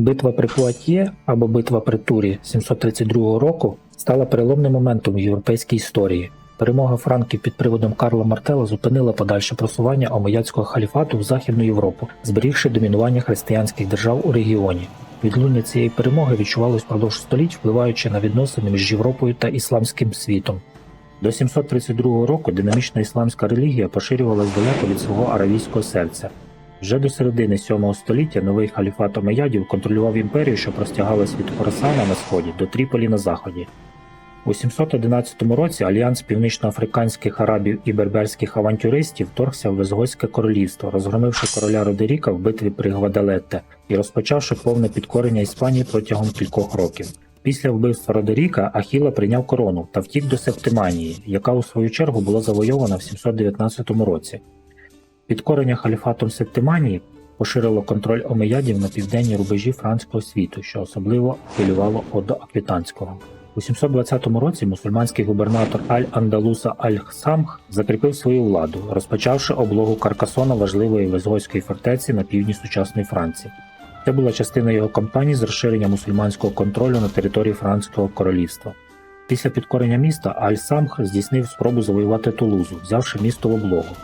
Битва при Пуатьє або битва при Турі 732 року стала переломним моментом в європейській історії. Перемога франків під приводом Карла Мартела зупинила подальше просування омеядського халіфату в Західну Європу, зберігши домінування християнських держав у регіоні. Відлуння цієї перемоги відчувалось впродовж століть, впливаючи на відносини між Європою та ісламським світом. До 732 року динамічна ісламська релігія поширювалась далеко від свого аравійського серця. Вже до середини 7 століття новий халіфат Омеядів контролював імперію, що простягалась від Хорасана на сході до Тріполі на заході. У 711 році альянс північноафриканських арабів і берберських авантюристів вторгся в Визгойське королівство, розгромивши короля Родеріка в битві при Гваделетте і розпочавши повне підкорення Іспанії протягом кількох років. Після вбивства Родеріка Ахіла прийняв корону та втік до Септиманії, яка у свою чергу була завойована в 719 році. Підкорення халіфатом Септиманії поширило контроль омеядів на південні рубежі франського світу, що особливо хвилювало Одо Аквітанського. У 720 році мусульманський губернатор Аль-Андалуса Аль-Самх закріпив свою владу, розпочавши облогу Каркасона важливої Везгойської фортеці на півдні сучасної Франції. Це була частина його кампанії з розширення мусульманського контролю на території Франського королівства. Після підкорення міста Аль-Самх здійснив спробу завоювати Тулузу, взявши місто в облогу.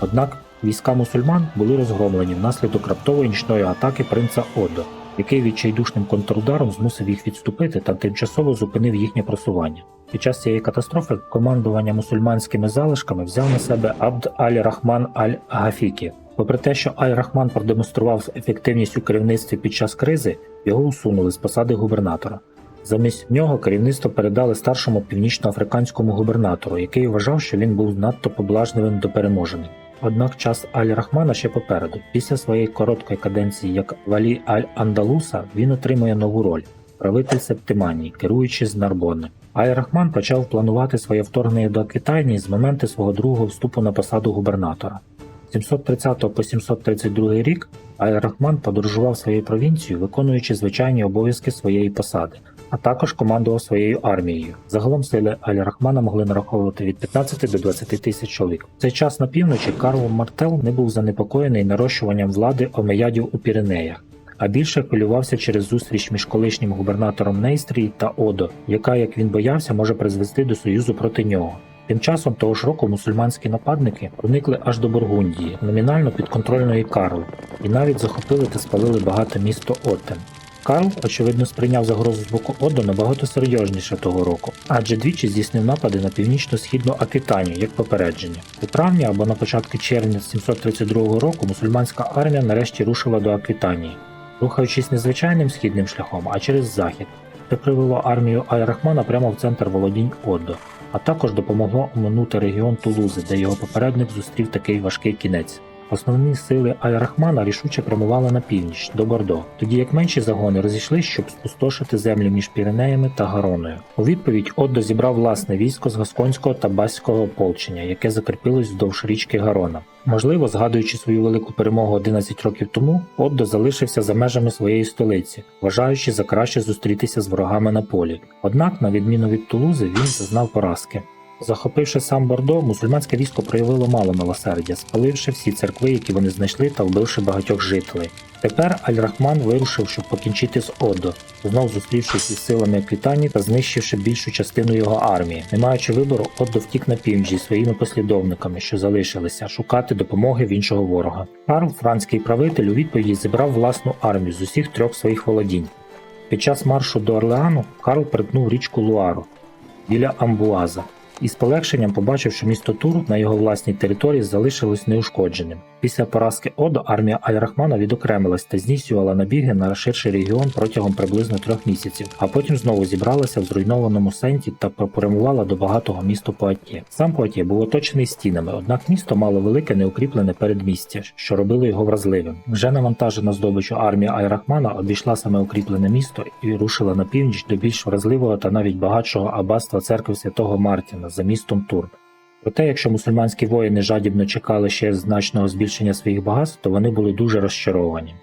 Однак війська мусульман були розгромлені внаслідок раптової нічної атаки принца Одо, який відчайдушним контрударом змусив їх відступити та тимчасово зупинив їхнє просування. Під час цієї катастрофи командування мусульманськими залишками взяв на себе Абд Аль-Рахман Аль-Гафікі. Попри те, що Аль-Рахман продемонстрував ефективність у керівництві під час кризи, його усунули з посади губернатора. Замість нього керівництво передали старшому північноафриканському губернатору, який вважав, що він був надто поблажливим до переможених. Однак час Аль-Рахмана ще попереду. Після своєї короткої каденції як валі Аль-Андалуса він отримує нову роль правитель Септиманії, керуючи з Нарбони. Аль-Рахман почав планувати своє вторгнення до Аквітанії з моменту свого другого вступу на посаду губернатора. З 730 по 732 рік Аль-Рахман подорожував своєю провінцією, виконуючи звичайні обов'язки своєї посади, а також командував своєю армією. Загалом сили Аль-Рахмана могли нараховувати від 15 до 20 тисяч чоловік. В цей час на півночі Карл Мартел не був занепокоєний нарощуванням влади омеядів у Піренеях, а більше хвилювався через зустріч між колишнім губернатором Нейстрії та Одо, яка, як він боявся, може призвести до союзу проти нього. Тим часом того ж року мусульманські нападники проникли аж до Бургундії, номінально підконтрольної Карлу, і навіть захопили та спалили багато місто Оттен. Карл, очевидно, сприйняв загрозу з боку Одо набагато серйозніше того року, адже двічі здійснив напади на північно-східну Аквітанію як попередження. У травні або на початку червня 732 року мусульманська армія нарешті рушила до Аквітанії, рухаючись не звичайним східним шляхом, а через захід. Це привело армію Аль-Рахмана прямо в центр володінь Одо, а також допомогло оминути регіон Тулузи, де його попередник зустрів такий важкий кінець. Основні сили Аль-Рахмана рішуче прямували на північ до Бордо, тоді як менші загони розійшлись, щоб спустошити землі між Піренеями та Гароною. У відповідь Оддо зібрав власне військо з гасконського та баського ополчення, яке закріпилось вздовж річки Гарона. Можливо, згадуючи свою велику перемогу 11 років тому, Оддо залишився за межами своєї столиці, вважаючи за краще зустрітися з ворогами на полі. Однак, на відміну від Тулузи, він зазнав поразки. Захопивши сам Бордо, мусульманське військо проявило мало милосердя, спаливши всі церкви, які вони знайшли, та вбивши багатьох жителей. Тепер Аль-Рахман вирушив, щоб покінчити з Одо, знов зустрівшись із силами Аквітанії та знищивши більшу частину його армії. Не маючи вибору, Одо втік на північ зі своїми послідовниками, що залишилися, шукати допомоги в іншого ворога. Карл, франський правитель, у відповіді зібрав власну армію з усіх трьох своїх володінь. Під час маршу до Орлеану Карл перетнув річку Луару біля Амбуаза і з полегшенням побачив, що місто Тур на його власній території залишилось неушкодженим. Після поразки Одо армія Аль-Рахмана відокремилась та здійснювала набіги на ширший регіон протягом приблизно трьох місяців, а потім знову зібралася в зруйнованому сенті та попрямувала до багатого міста Пуатє. Сам Пуатє був оточений стінами, однак місто мало велике неукріплене передмістя, що робило його вразливим. Вже навантажена здобичу армія Аль-Рахмана обійшла саме укріплене місто і рушила на північ до більш вразливого та навіть багатшого аббатства церкви святого Мартіна за містом Турб. Проте, якщо мусульманські воїни жадібно чекали ще значного збільшення своїх багатств, то вони були дуже розчаровані.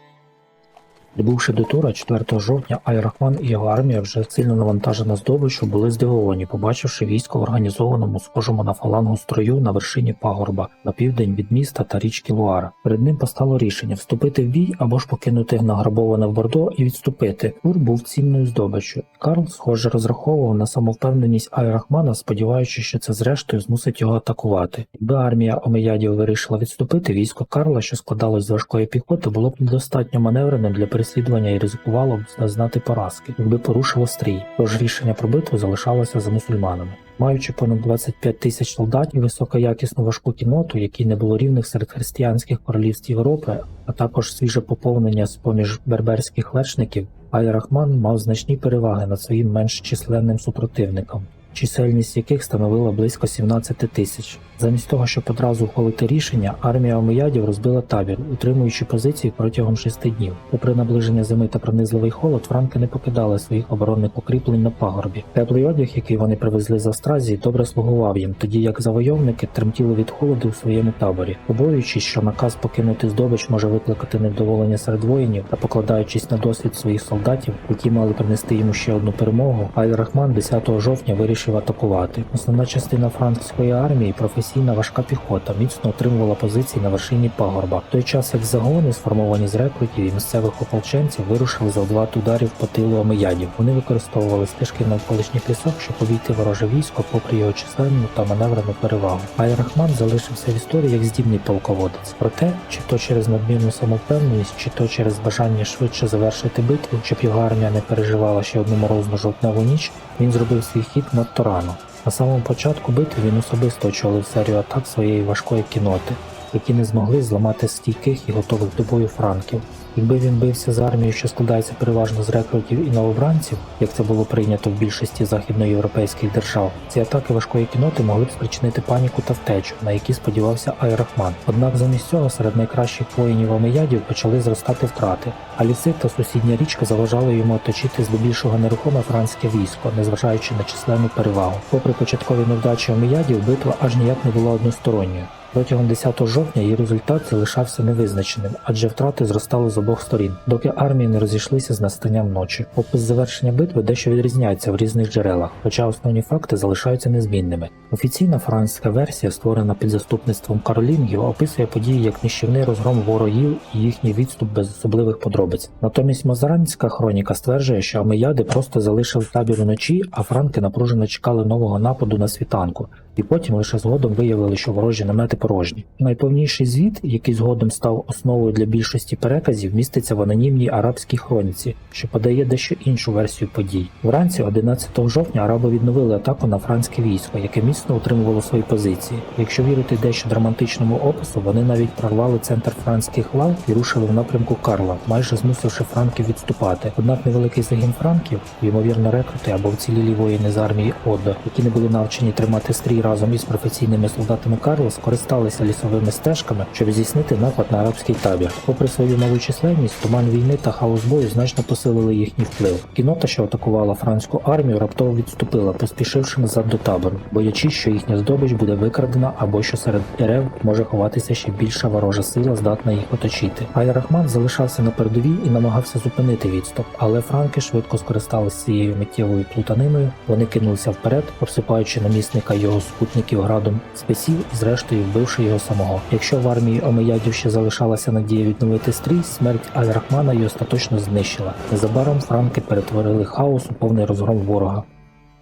Прибувши до Тура 4 жовтня, Айрахман і його армія, вже сильно навантажена здобиччю, були здивовані, побачивши військо в організованому, схожому на фалангу строю на вершині пагорба на південь від міста та річки Луара. Перед ним постало рішення вступити в бій або ж покинути награбоване в Бордо і відступити. Тур був цінною здобиччю. Карл, схоже, розраховував на самовпевненість Айрахмана, сподіваючись, що це зрештою змусить його атакувати. Якби армія Омеядів вирішила відступити, військо Карла, що складалось з важкої піхоти, було б недостатньо маневреним для переслідування і ризикувало б зазнати поразки, якби порушило стрій. Тож рішення про битву залишалося за мусульманами. Маючи понад 25 тисяч солдатів, високоякісну важку кіноту, якій не було рівних серед християнських королівств Європи, а також свіже поповнення з поміж берберських лечників, Ай-Рахман мав значні переваги над своїм менш численним супротивником, чисельність яких становила близько 17 тисяч. Замість того, щоб одразу ухвалити рішення, армія омеядів розбила табір, утримуючи позиції протягом шести днів. Попри наближення зими та пронизливий холод, франки не покидали своїх оборонних укріплень на пагорбі. Теплий одяг, який вони привезли з Австразії, добре слугував їм, тоді як завойовники тремтіли від холоду у своєму таборі, побоюючись, що наказ покинути здобич може викликати невдоволення серед воїнів та покладаючись на досвід своїх солдатів, які мали принести йому ще одну перемогу, Аль-Рахман 10 жовтня вирішив атакувати. Основна частина франкської армії, професійна важка піхота, міцно отримувала позиції на вершині пагорба. В той час як загони, сформовані з рекрутів і місцевих ополченців, вирушили завдавати ударів по тилу омеядів. Вони використовували стежки навколишніх лісок, щоб обійти вороже військо, попри його численну та маневрену перевагу. Ай-Рахман залишився в історії як здібний полководець. Проте, чи то через надмірну самовпевненість, чи то через бажання швидше завершити битву, щоб його армія не переживала ще одну морозну жовтневу ніч, він зробив свій хід надто рано. На самому початку битви він особисто очолив серію атак своєї важкої кіноти, які не змогли зламати стійких і готових до бою франків. Якби він бився з армією, що складається переважно з рекрутів і новобранців, як це було прийнято в більшості західноєвропейських держав, ці атаки важкої кіноти могли б спричинити паніку та втечу, на які сподівався Айрахман. Однак замість цього серед найкращих воїнів омеядів почали зростати втрати, а ліси та сусідня річка заважали йому оточити здебільшого нерухоме франське військо, незважаючи на численну перевагу. Попри початкові невдачі омеядів, битва аж ніяк не була односторонньою. Протягом 10 жовтня її результат залишався невизначеним, адже втрати зростали з обох сторін, доки армії не розійшлися з настанням ночі. Опис завершення битви дещо відрізняється в різних джерелах, хоча основні факти залишаються незмінними. Офіційна французька версія, створена під заступництвом каролінгів, описує події як нищівний розгром ворогів і їхній відступ без особливих подробиць. Натомість Мазаранська хроніка стверджує, що Амеяди просто залишили табір уночі, а франки напружено чекали нового нападу на світанку і потім лише згодом виявили, що ворожі намети порожні. Найповніший звіт, який згодом став основою для більшості переказів, міститься в анонімній арабській хроніці, що подає дещо іншу версію подій. Вранці, 11 жовтня, араби відновили атаку на франське військо, яке міцно утримувало свої позиції. Якщо вірити дещо драматичному опису, вони навіть прорвали центр франських лав і рушили в напрямку Карла, майже змусивши франків відступати. Однак невеликий загін франків, ймовірно, рекрути або вцілілі воїни з армії Одо, які не були навчені тримати стрій разом із професійними солдатами Карла скористалися лісовими стежками, щоб здійснити напад на арабський табір. Попри свою малу численність, туман війни та хаос бою значно посилили їхній вплив. Кінота, що атакувала франську армію, раптово відступила, поспішивши назад до табору, боячись, що їхня здобич буде викрадена або що серед дерев може ховатися ще більша ворожа сила, здатна їх оточити. Ай-Рахман залишався на передовій і намагався зупинити відступ, але франки швидко скористалися цією миттєвою плутаниною. Вони кинулися вперед, обсипаючи намісника його спутників градом спеців і зрештою вбивши його самого. Якщо в армії Омеядів ще залишалася надія відновити стрій, смерть Аль-Рахмана її остаточно знищила. Незабаром франки перетворили хаос у повний розгром ворога.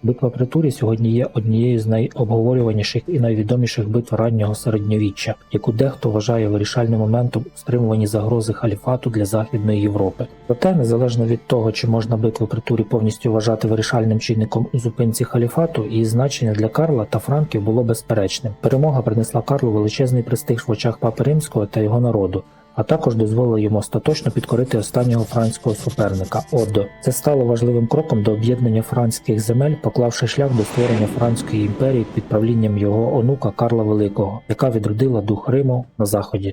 Битва при Турі сьогодні є однією з найобговорюваніших і найвідоміших битв раннього середньовіччя, яку дехто вважає вирішальним моментом у стримуванні загрози халіфату для Західної Європи. Проте, незалежно від того, чи можна битву при Турі повністю вважати вирішальним чинником у зупинці халіфату, її значення для Карла та Франків було безперечним. Перемога принесла Карлу величезний престиж в очах Папи Римського та його народу а також дозволили йому остаточно підкорити останнього франського суперника Одо. Це стало важливим кроком до об'єднання франських земель, поклавши шлях до створення Франської імперії під правлінням його онука Карла Великого, яка відродила дух Риму на заході.